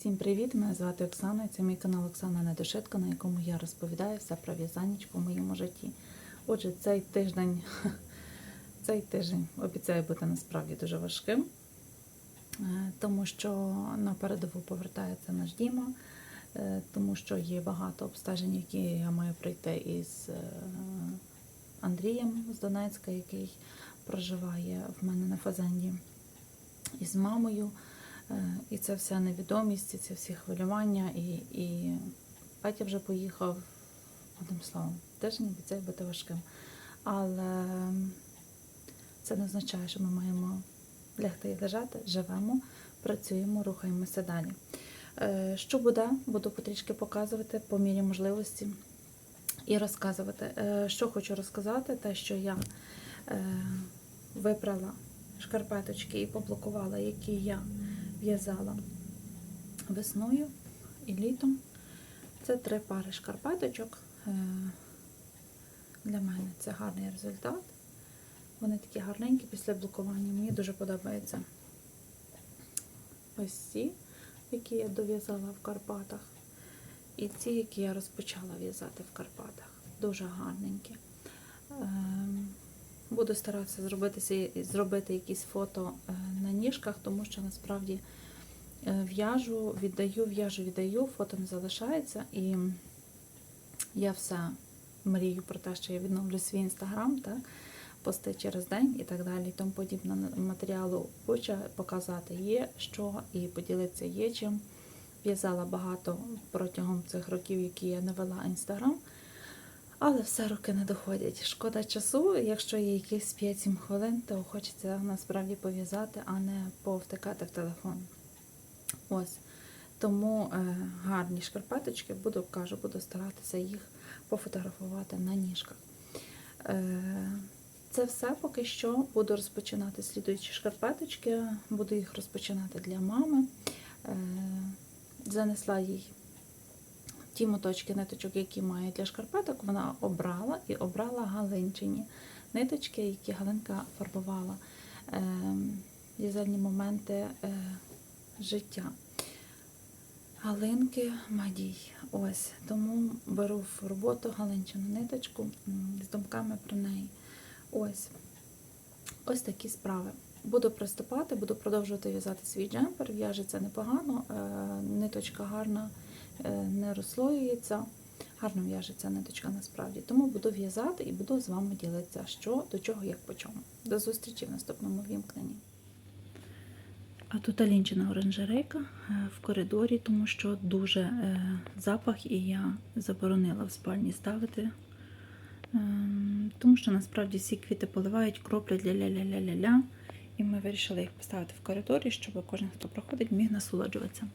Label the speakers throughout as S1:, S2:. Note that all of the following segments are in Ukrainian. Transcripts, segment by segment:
S1: Всім привіт! Мене звати Оксана. Це мій канал Оксана Недошитка, на якому я розповідаю все про в'язаніч по моєму житті. Отже, цей тиждень, цей тиждень обіцяє бути насправді дуже важким, е, тому що на передову повертається наш Діма, е, тому що є багато обстежень, які я маю пройти із е, Андрієм з Донецька, який проживає в мене на Фазенді, і з мамою. Е, І це вся невідомість, і це всі хвилювання. І, і Петя вже поїхав, одним словом, тиждень обіцяє бути важким. Але це не означає, що ми маємо лягти і лежати, живемо, працюємо, рухаємося далі. Е, Що буде, буду потрішки показувати по мірі можливості і розказувати. Е, Що хочу розказати, те, що я випрала шкарпеточки і поблокувала, які я в'язала весною і літом. Це три пари шкарпеточок. Е, Для мене це гарний результат. Вони такі гарненькі після блокування. Мені дуже подобається ось ці, які я дов'язала в Карпатах. І ці, які я розпочала в'язати в Карпатах. Дуже гарненькі. Буду старатися зробити, зробити якісь фото е, на ніжках, тому що насправді е, в'яжу, віддаю, в'яжу, віддаю, фото не залишається. І я все мрію про те, що я відновлю свій інстаграм, пости через день і так далі. і Тому подібне матеріалу хочу показати є що і поділитися є чим. В'язала багато протягом цих років, які я не вела інстаграм. Але все роки не доходять. Шкода часу, якщо є якісь 5-7 хвилин, то хочеться насправді пов'язати, а не повтикати в телефон. Ось. Тому е, гарні шкарпеточки, буду, кажу, буду старатися їх пофотографувати на ніжках. Е, це все поки що. Буду розпочинати слідуючі шкарпеточки, буду їх розпочинати для мами. Е, занесла їй ті моточки ниточок, які має для шкарпеток, вона обрала і обрала галинчині ниточки, які Галинка фарбувала е, в'язальні моменти життя. Галинки Мадій. Ось тому беру в роботу галинчину ниточку з думками про неї. Ось. Ось такі справи. Буду приступати, буду продовжувати в'язати свій джемпер. В'яжеться непогано, е, ниточка гарна, не розслоюється. Гарно в'яжеться ниточка насправді. Тому буду в'язати і буду з вами ділитися, що, до чого, як по чому. До зустрічі в наступному вімкненні. А тут Алінчина оранжерейка е, в коридорі, тому що дуже е, запах, і я заборонила в спальні ставити. Ем, Тому що насправді всі квіти поливають, кроплять ля-ля-ля-ля-ля-ля. І ми вирішили їх поставити в коридорі, щоб кожен, хто проходить, міг насолоджуватися.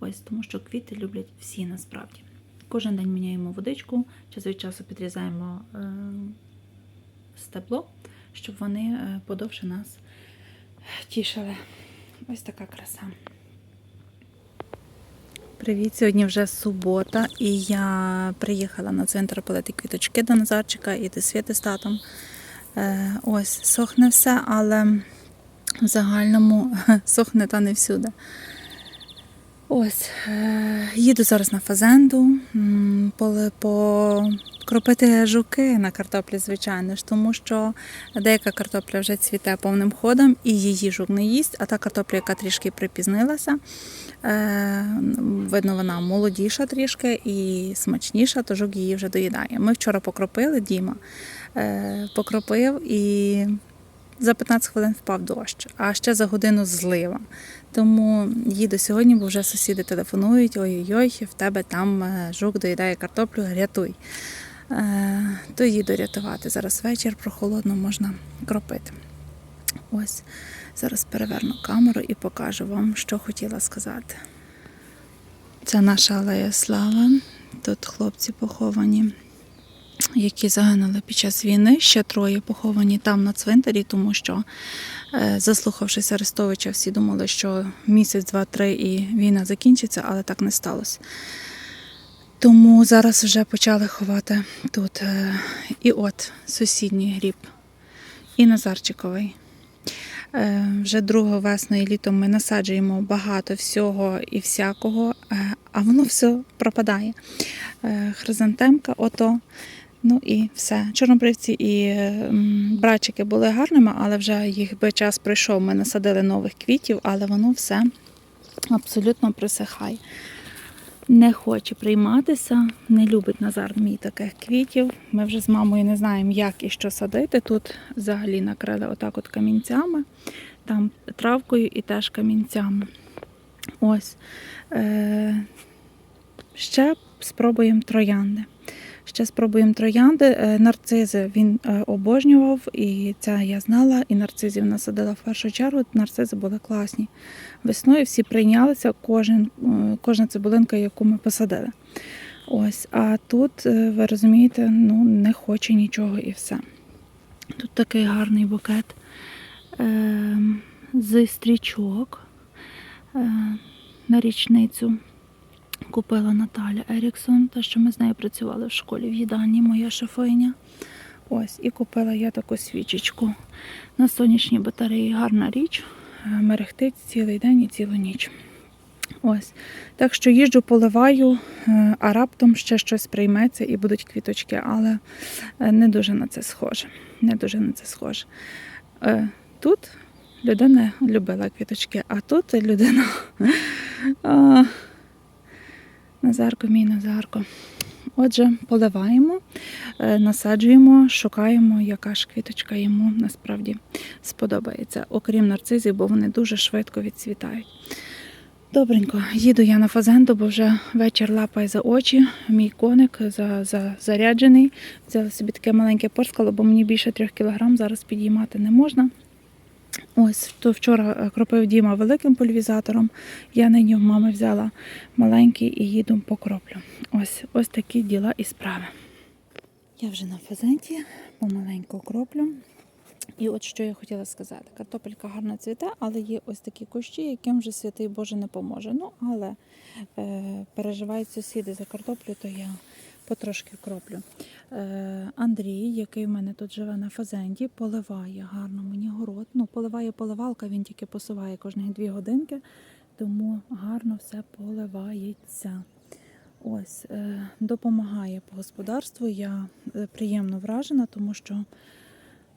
S1: Ось, тому що квіти люблять всі насправді. Кожен день міняємо водичку, час від часу підрізаємо е, стебло, щоб вони е, подовше нас тішили. Ось така краса. Привіт, сьогодні вже субота, і я приїхала на центр полити квіточки до Назарчика і до Світи з татом. Е, ось, сохне все, але в загальному сохне та не всюди. Ось, е, їду зараз на фазенду, покропити жуки на картоплі, звичайно ж, тому що деяка картопля вже цвіте повним ходом і її жук не їсть, а та картопля, яка трішки припізнилася, е, видно, вона молодіша трішки і смачніша, то жук її вже доїдає. Ми вчора покропили, Діма е, покропив і за 15 хвилин впав дощ, а ще за годину злива. Тому їду сьогодні, бо вже сусіди телефонують: ой-ой-ой, в тебе там е, жук доїдає картоплю, рятуй. Е, То їду рятувати. Зараз вечір прохолодно можна кропити. Ось зараз переверну камеру і покажу вам, що хотіла сказати. Це наша алея слава. Тут хлопці поховані які загинули під час війни. Ще троє поховані там на цвинтарі, тому що, е, заслухавшись Арестовича, всі думали, що місяць, два-три і війна закінчиться, але так не сталося. Тому зараз вже почали ховати тут. е, І от сусідній гріб, і Назарчиковий. Е, Вже другу весну і літом ми насаджуємо багато всього і всякого, а воно все пропадає. Хризантемка, ото. Ну і все. Чорнобривці і м, брачики були гарними, але вже їх би час пройшов. Ми насадили нових квітів, але воно все абсолютно присихає. Не хоче прийматися, не любить Назар мій таких квітів. Ми вже з мамою не знаємо, як і що садити. Тут взагалі накрили отак от камінцями, там травкою і теж камінцями. Ось. Е- ще спробуємо троянди. Ще спробуємо троянди. Е, Нарцизи він е, обожнював, і це я знала, і нарцизів насадила в першу чергу. Нарцизи були класні. Весною всі прийнялися, кожен, е, кожна цибулинка, яку ми посадили. Ось, а тут, ви розумієте, ну, не хоче нічого і все. Тут такий гарний букет е, з стрічок е, на річницю купила Наталя Еріксон, та що ми з нею працювали в школі в їдальні, моя шофиня. Ось, і купила я таку свічечку на сонячній батареї. Гарна річ, е, мерехтить цілий день і цілу ніч. Ось. Так що їжджу, поливаю, е, а раптом ще щось прийметься і будуть квіточки, але е, не дуже на це схоже. Не дуже на це схоже. Тут людина любила квіточки, а тут людина. Назарко, мій Назарко. Отже, поливаємо, е, насаджуємо, шукаємо, яка ж квіточка йому насправді сподобається. Окрім нарцизів, бо вони дуже швидко відцвітають. Добренько, їду я на фазенду, бо вже вечір лапає за очі. Мій коник за, за, заряджений. Взяла собі таке маленьке порскало, бо мені більше трьох кілограм зараз підіймати не можна. Ось, то вчора е, кропив Діма великим пульвізатором. Я нині в мами взяла маленький і їду по кроплю. Ось, ось такі діла і справи. Я вже на фазенті, помаленьку кроплю. І от що я хотіла сказати: картопелька гарно цвіте, але є ось такі кущі, яким вже святий Боже не поможе. Ну, але е, переживають сусіди за картоплю, то я потрошки кроплю. Е, Андрій, який в мене тут живе на фазенді, поливає гарно мені город. Ну, поливає поливалка, він тільки посуває кожні дві годинки, тому гарно все поливається. Ось, е, допомагає по господарству. Я е, приємно вражена, тому що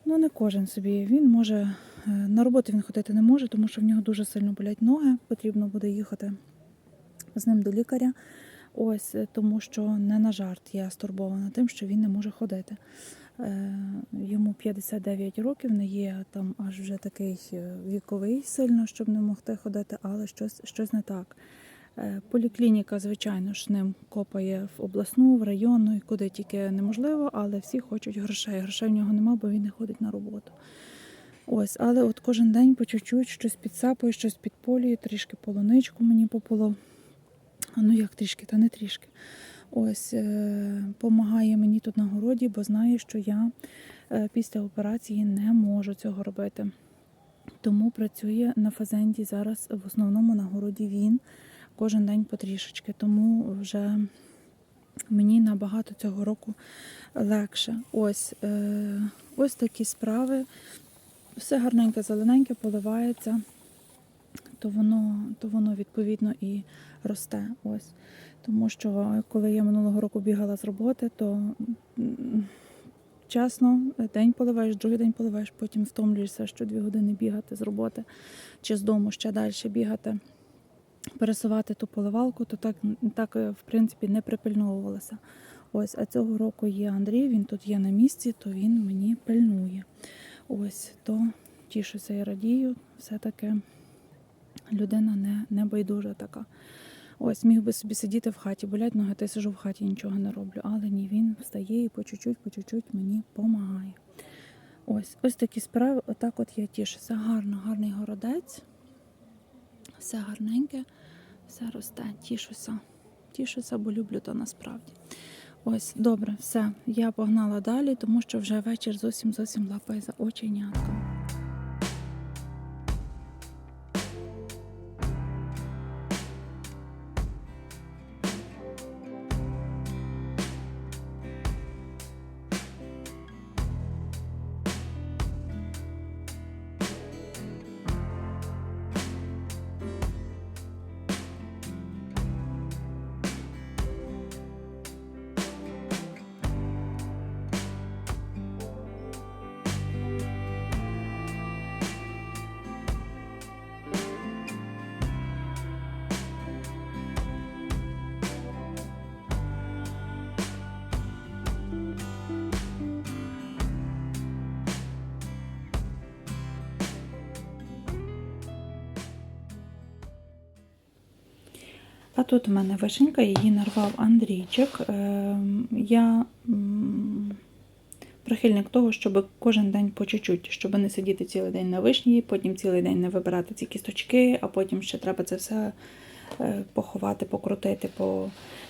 S1: ну, не кожен собі. Він може на роботу він ходити не може, тому що в нього дуже сильно болять ноги. Потрібно буде їхати з ним до лікаря. Ось е, тому, що не на жарт я стурбована тим, що він не може ходити. Е, Йому 59 років, не є там аж вже такий е, віковий сильно, щоб не могти ходити, але щось, щось не так. Поліклініка, звичайно ж, ним копає в обласну, в районну, і куди тільки неможливо, але всі хочуть грошей. Грошей в нього нема, бо він не ходить на роботу. Ось, але от кожен день по чуть-чуть щось підсапує, щось підполює, трішки полуничку мені пополов. А ну як трішки, та не трішки. Ось е, помагає мені тут на городі, бо знає, що я е, після операції не можу цього робити. Тому працює на фазенді зараз в основному на городі він кожен день потрішечки. Тому вже мені набагато цього року легше. Ось, е, ось такі справи. Все гарненьке, зелененьке поливається, то воно, то воно відповідно і росте. Ось. Тому що коли я минулого року бігала з роботи, то чесно, день поливаєш, другий день поливаєш, потім втомлюєшся, що дві години бігати з роботи чи з дому ще далі бігати, пересувати ту поливалку, то так, так е, в принципі не припильновувалося. Ось, а цього року є Андрій, він тут є на місці, то він мені пильнує. Ось, то тішуся і радію, все-таки людина не, не байдужа така. Ось міг би собі сидіти в хаті, болять ноги, та й сижу в хаті, нічого не роблю. Але ні, він встає і по чуть-чуть, по чуть-чуть мені допомагає. Ось, ось такі справи, отак от я тішуся. Гарно, гарний городець. Все гарненьке, все росте, тішуся. Тішуся, бо люблю то насправді. Ось, добре, все. Я погнала далі, тому що вже вечір зовсім зовсім лапає за оченятком. А тут у мене вишенька, її нарвав Андрійчик. Ем, Я прихильник того, щоб кожен день по чуть-чуть, щоб не сидіти цілий день на вишні, потім цілий день не вибирати ці кісточки, а потім ще треба це все е, поховати, покрутити,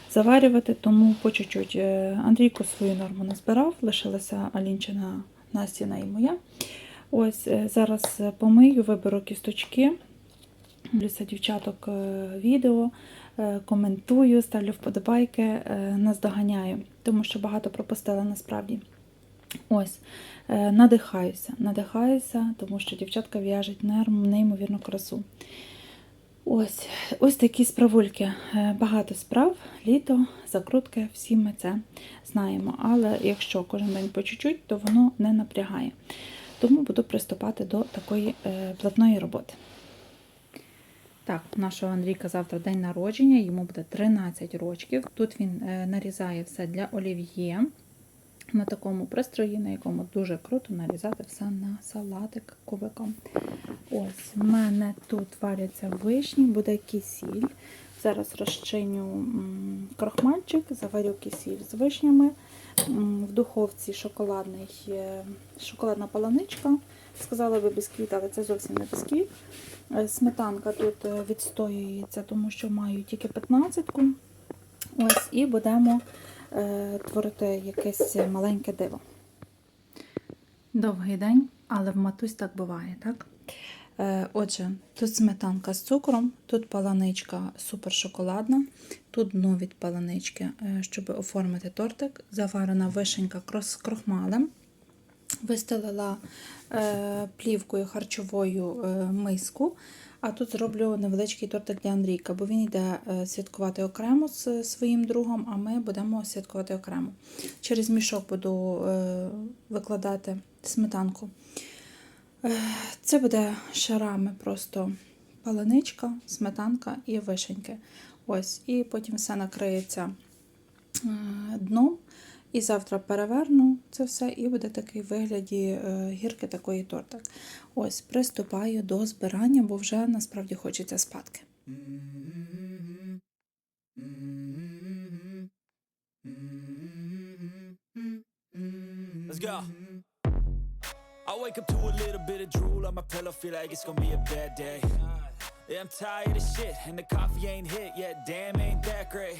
S1: позаварювати. Тому по чуть-чуть. Е, Андрійко свою норму назбирав, лишилася Алінчина Настіна і моя. Ось е, зараз помию, виберу кісточки. Дивлюся дівчаток відео, коментую, ставлю вподобайки, е, наздоганяю, тому що багато пропустила насправді. Ось, е, надихаюся, надихаюся, тому що дівчатка в'яжуть нейм- неймовірну красу. Ось, ось такі справульки. Е, Багато справ, літо, закрутки, всі ми це знаємо. Але якщо кожен день по чуть-чуть, то воно не напрягає. Тому буду приступати до такої е, платної роботи. Так, нашого Андрійка завтра день народження, йому буде 13 років. Тут він е, нарізає все для олів'є на такому пристрої, на якому дуже круто нарізати все на салатик кубиком. Ось, в мене тут варяться вишні, буде кисіль. Зараз розчиню крохмальчик, заварю кисіль з вишнями. В духовці шоколадний, е, шоколадна паланичка. Сказала би бісквіт, але це зовсім не бісквіт. Е, Сметанка тут е, відстоюється, тому що маю тільки 15-ку. Ось, і будемо е, творити якесь маленьке диво. Довгий день, але в матусь так буває, так? Е, Отже, тут сметанка з цукром, тут паланичка супер шоколадна, тут дно від паланички, е, щоб оформити тортик, заварена вишенька з крохмалем. Вистелила е, плівкою харчовою е, миску, а тут зроблю невеличкий тортик для Андрійка, бо він йде е, святкувати окремо з своїм другом, а ми будемо святкувати окремо. Через мішок буду викладати сметанку. Це буде шарами просто паленичка, сметанка і вишеньки. Ось, і потім все накриється дном. І завтра переверну це все, і буде такий вигляді е, гірки такої тортик. Ось, приступаю до збирання, бо вже насправді хочеться спадки.
S2: Let's go. I wake up to a little bit of drool on my pillow, feel like it's gonna be a bad day. Yeah, I'm tired of shit, and the coffee ain't hit yet. Damn, ain't that great.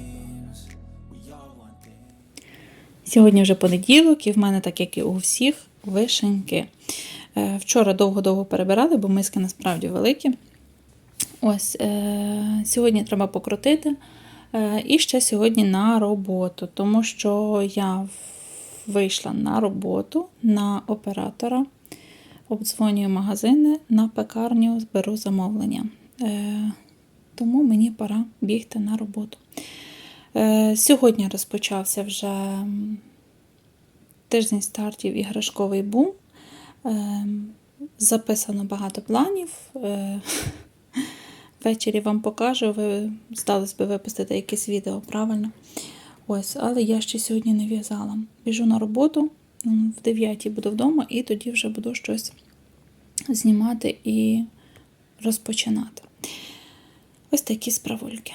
S1: Сьогодні вже понеділок, і в мене, так як і у всіх, вишеньки. Е, Вчора довго-довго перебирали, бо миски насправді великі. Ось, е, сьогодні треба покрутити. Е, і ще сьогодні на роботу, тому що я вийшла на роботу на оператора, обдзвонюю магазини на пекарню, зберу замовлення. Тому мені пора бігти на роботу. Е, Сьогодні розпочався вже тиждень стартів іграшковий бум. Е, Записано багато планів. Е, Ввечері вам покажу, ви здалось би випустити якесь відео, правильно? Ось, але я ще сьогодні не в'язала. Біжу на роботу, в 9 буду вдома, і тоді вже буду щось знімати і розпочинати. Ось такі справульки.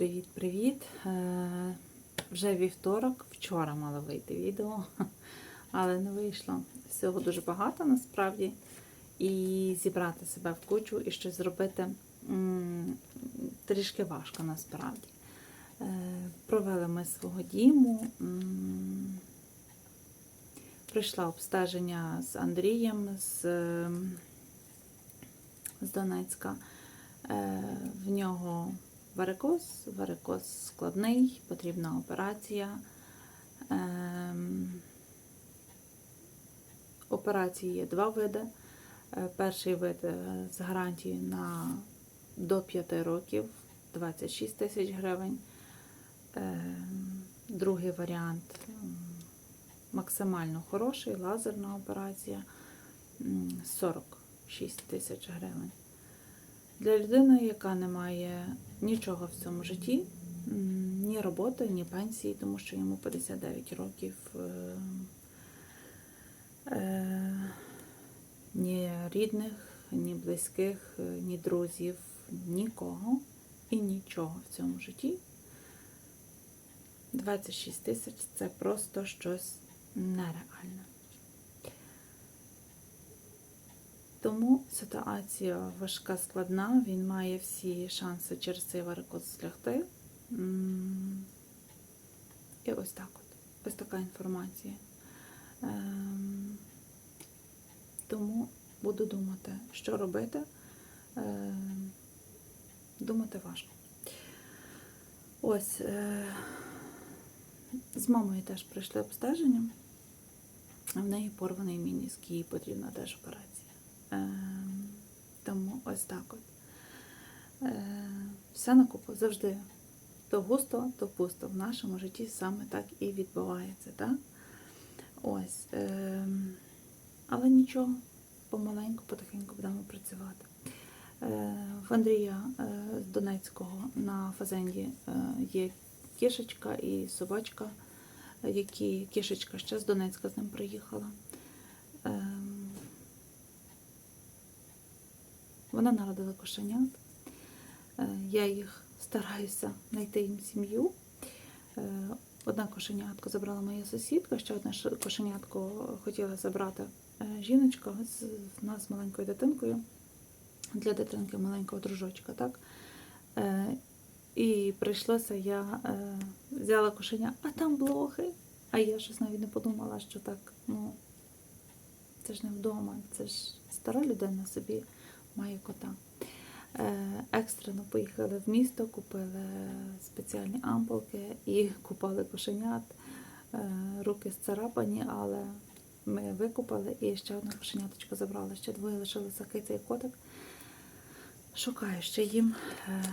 S1: Привіт-привіт. Е, Вже вівторок, вчора мало вийти відео, але не вийшло. Всього дуже багато насправді. І зібрати себе в кучу і щось зробити трішки важко насправді. Е, Провели ми свого діму. Прийшла обстеження з Андрієм з, з Донецька. Е, В нього варикоз, варикоз складний, потрібна операція. Ем, Операції є два види. Е, Перший вид е, з гарантією на до 5 років 26 тисяч гривень. Ем, Другий варіант максимально хороший, лазерна операція 46 тисяч гривень. Для людини, яка не має нічого в цьому житті, ні роботи, ні пенсії, тому що йому 59 років, е, е, ні рідних, ні близьких, е, ні друзів, нікого і нічого в цьому житті. 26 тисяч це просто щось нереальне. Тому ситуація важка, складна, він має всі шанси через цей варикоз злягти. І ось так от. Ось така інформація. Ем, Тому буду думати, що робити. Ем, Думати важко. Ось е, з мамою теж пройшли обстеження. В неї порваний мініск, їй потрібна теж операція. Ем, Тому ось так от. Е, Все на купу завжди. То густо, то пусто. В нашому житті саме так і відбувається. Так? Ось. ем, Але нічого, помаленьку, потихеньку будемо працювати. Е, В Андрія е, з Донецького на Фазенді є кішечка і собачка, які кішечка ще з Донецька з ним приїхала. Вона народила кошенят. Е, Я їх стараюся знайти їм сім'ю. Е, Одна кошенятко забрала моя сусідка, ще одне кошенятко хотіла забрати е, жіночка з нас з маленькою дитинкою. Для дитинки маленького дружочка, так? І прийшлося, я взяла кошеня, а там блохи. А я щось навіть не подумала, що так, ну, це ж не вдома, це ж стара людина собі має кота. Е, Екстрено поїхали в місто, купили спеціальні ампулки і купали кошенят. Е, Руки зцарапані, але ми викупали і ще одне кошеняточко забрали. Ще двоє лишилося киця і котик. Шукаю ще їм е,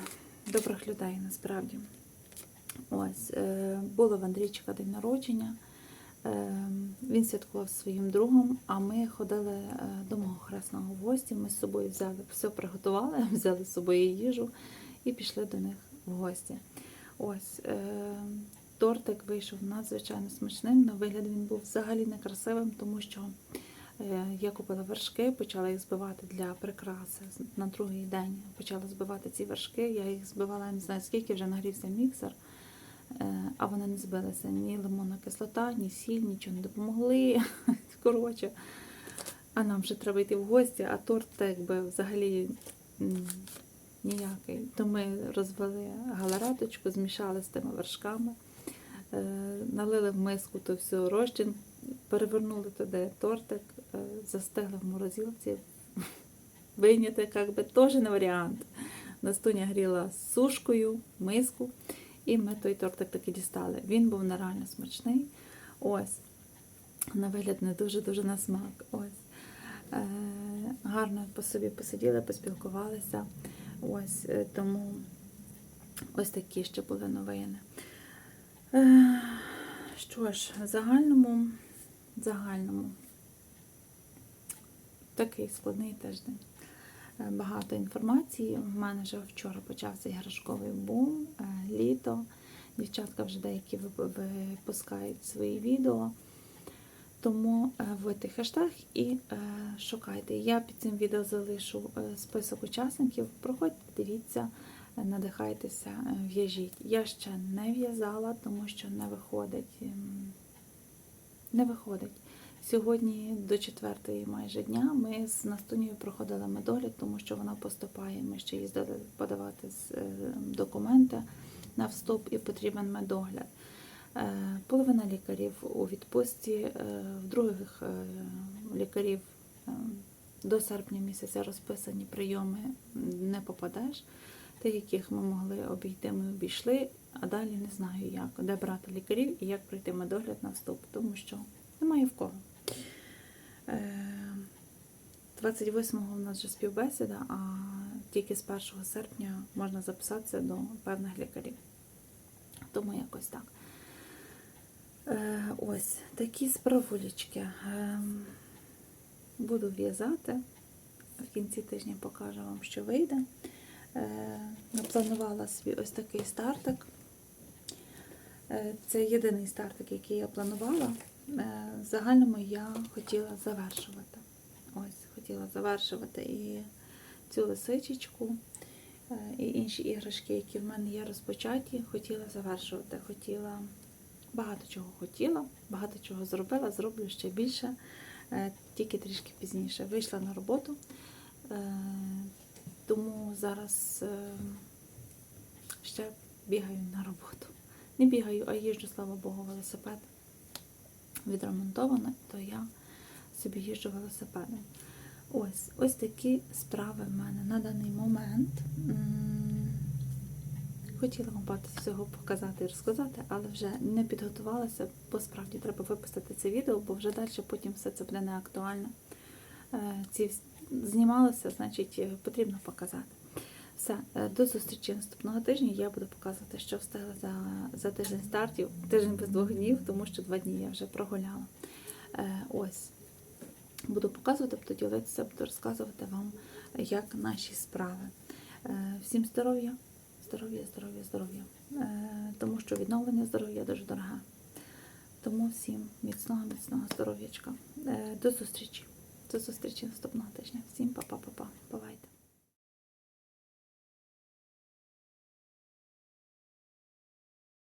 S1: добрих людей насправді. Ось, було в Андрійчика день народження. Е, Він святкував зі своїм другом, а ми ходили е, до мого хресного гості. Ми з собою взяли все приготували, взяли з собою їжу і пішли до них в гості. Ось е, тортик вийшов надзвичайно смачним. На вигляд він був взагалі некрасивим, тому що е, я купила вершки, почала їх збивати для прикраси. На другий день почала збивати ці вершки. Я їх збивала я не знаю скільки, вже нагрівся міксер. Е, А вони не збилися ні лимонна кислота, ні сіль, нічого не допомогли. Коротше, а нам вже треба йти в гості, а торт так взагалі ніякий. То ми розвели галареточку, змішали з тими вершками, е, налили в миску то все розчин, перевернули туди тортик, е, застигли в морозилці. Вийняти як би теж не варіант. Настуня гріла з сушкою, миску. І ми той тортик таки дістали. Він був нереально смачний. Ось. На вигляд не дуже-дуже на смак. Ось. Е, гарно по собі посиділи, поспілкувалися. Ось е, тому ось такі ще були новини. Е, що ж, загальному, загальному такий складний тиждень. Е, Багато інформації. У мене вже вчора почався іграшковий бум, е, літо. Дівчатка вже деякі випускають свої відео. Тому е, вводьте хештег і шукайте. Я під цим відео залишу список учасників. Проходьте, дивіться. надихайтеся, в'яжіть. Я ще не в'язала, тому що не виходить. ем, Не виходить. Сьогодні до четвертої майже дня ми з Настунею проходили медогляд, тому що вона поступає. Ми ще їздили подавати е, документи на вступ і потрібен медогляд. Е, Половина лікарів у відпустці, е, в других лікарів до серпня місяця розписані прийоми не попадеш. Тих, яких ми могли обійти, ми обійшли, а далі не знаю як, де брати лікарів і як пройти медогляд на вступ, тому що немає в кого. Е, 28-го у нас вже співбесіда, а тільки з 1 серпня можна записатися до певних лікарів. Тому якось так. Е, Ось такі справулічки. Ем, Буду в'язати. В кінці тижня покажу вам, що вийде. Е, Напланувала свій ось такий стартик. Е, Це єдиний стартик, який я планувала. Е, В загальному я хотіла завершувати. Ось, хотіла завершувати і цю лисичечку, е, і інші іграшки, які в мене є розпочаті, хотіла завершувати. Хотіла багато чого хотіла, багато чого зробила, зроблю ще більше, е, тільки трішки пізніше. Вийшла на роботу, тому зараз ще бігаю на роботу. Не бігаю, а їжджу, слава Богу, велосипед відремонтовано, то я собі їжджу велосипедом. Ось, ось такі справи в мене на даний момент. Хотіла вам багато всього показати і розказати, але вже не підготувалася, бо справді треба випустити це відео, бо вже далі потім все це буде не актуально. Е, Ці знімалося, значить, е, потрібно показати. Все, е, до зустрічі наступного тижня. Я буду показувати, що встигла за, за тиждень стартів, тиждень без двох днів, тому що два дні я вже прогуляла. Е, Ось. Буду показувати, буду ділитися, буду розказувати вам, як наші справи. Е, Всім здоров'я, здоров'я, здоров'я, здоров'я. Тому що відновлення здоров'я дуже дороге. Тому всім міцного, міцного здоров'ячка. До зустрічі. До зустрічі наступного тижня. Всім па-па-па-па. Бувайте.